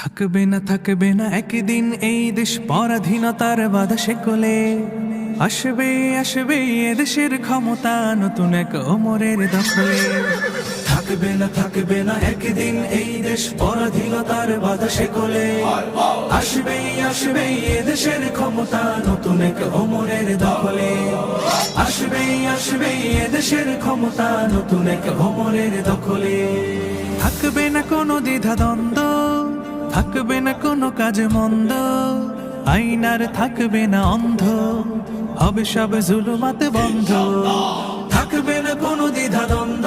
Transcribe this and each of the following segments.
থাকবে না থাকবে না, একদিন এই দেশ পরাধীনতার বাধা শেকলে আসবে আসবে এদেশের ক্ষমতা নতুন এক ওমরের দখলে। থাকবে না থাকবে না, একদিন এই দেশ পরাধীনতার বাধা শেকলে আসবে আসবে এদেশের ক্ষমতা নতুন এক ওমরের দখলে। আসবে আসবে এদেশের ক্ষমতা নতুন এক ওমরের দখলে। থাকবে না কোনো দ্বিধা দ্বন্দ্ব থাকবে না কোনো কাজে মন্দ, আইনার থাকবে না অন্ধ, হবে সব জুলুমাত বন্ধ। থাকবে না কোনো দ্বিধা দ্বন্দ্ব,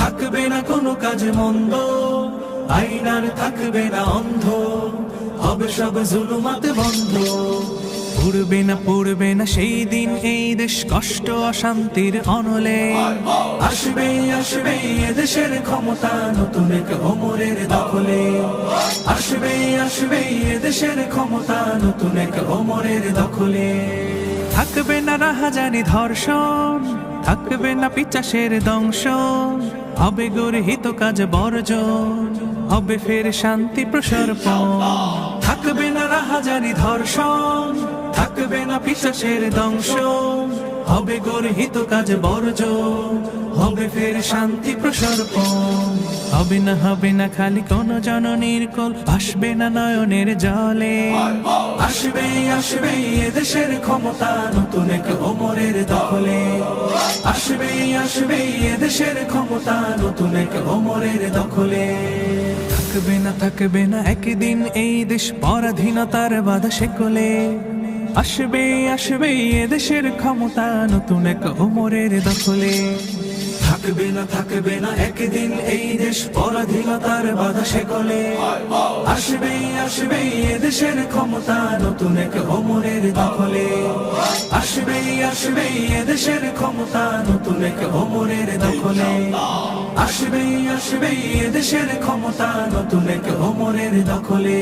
থাকবে না কোনো কাজে মন্দ, আইনার থাকবে না অন্ধ, হবে সব জুলুমাত বন্ধ। পড়বে না পড়বে না, সেই দিন এই দেশ কষ্ট, অশান্তির অনলে। আসবে আসবে এদেশের ক্ষমতা নতুন এক ওমরের দখলে। আসবে আসবে এদেশের ক্ষমতা নতুন এক ওমরের দখলে। থাকবে না রাহাজানি ধর্ষণ, থাকবে না পিচাসের দংশন। হবে গর্হিত কাজ বর্জন, হবে ফের শান্তি প্রসর্পণ। থাকবে না রাহাজানি ধর্ষণ, থাকবে না পিচাসের দংশন, হবে গর্হিত কাজ বর্জন, হবে ফের শান্তি প্রসর্পণ। হবে না হবে না খালি কোন জননীর কোল, আসবে না নয়নের জলে। আসবে আসবে এদেশের ক্ষমতা, নতুন এক ওমরের দখলে। আসবে আসবে এদেশের ক্ষমতা, নতুন এক ওমরের দখলে। থাকবে না থাকবে না, একদিন এই দেশ পরাধীনতার বাধা শেকলে আসবে আসবে এদেশের ক্ষমতা নতুন এক ওমরের দখলে। থাকবে না থাকবে না, একদিন এই দেশ পরাধীনতার বাধা শেকলে আসবে আসবে এদেশের ক্ষমতা নতুন এক ওমরের দখলে। আসবে আসবে এদেশের ক্ষমতা নতুন এক অমরের দখলে। আসবে আসবে এদেশের ক্ষমতা নতুন এক অমরের দখলে।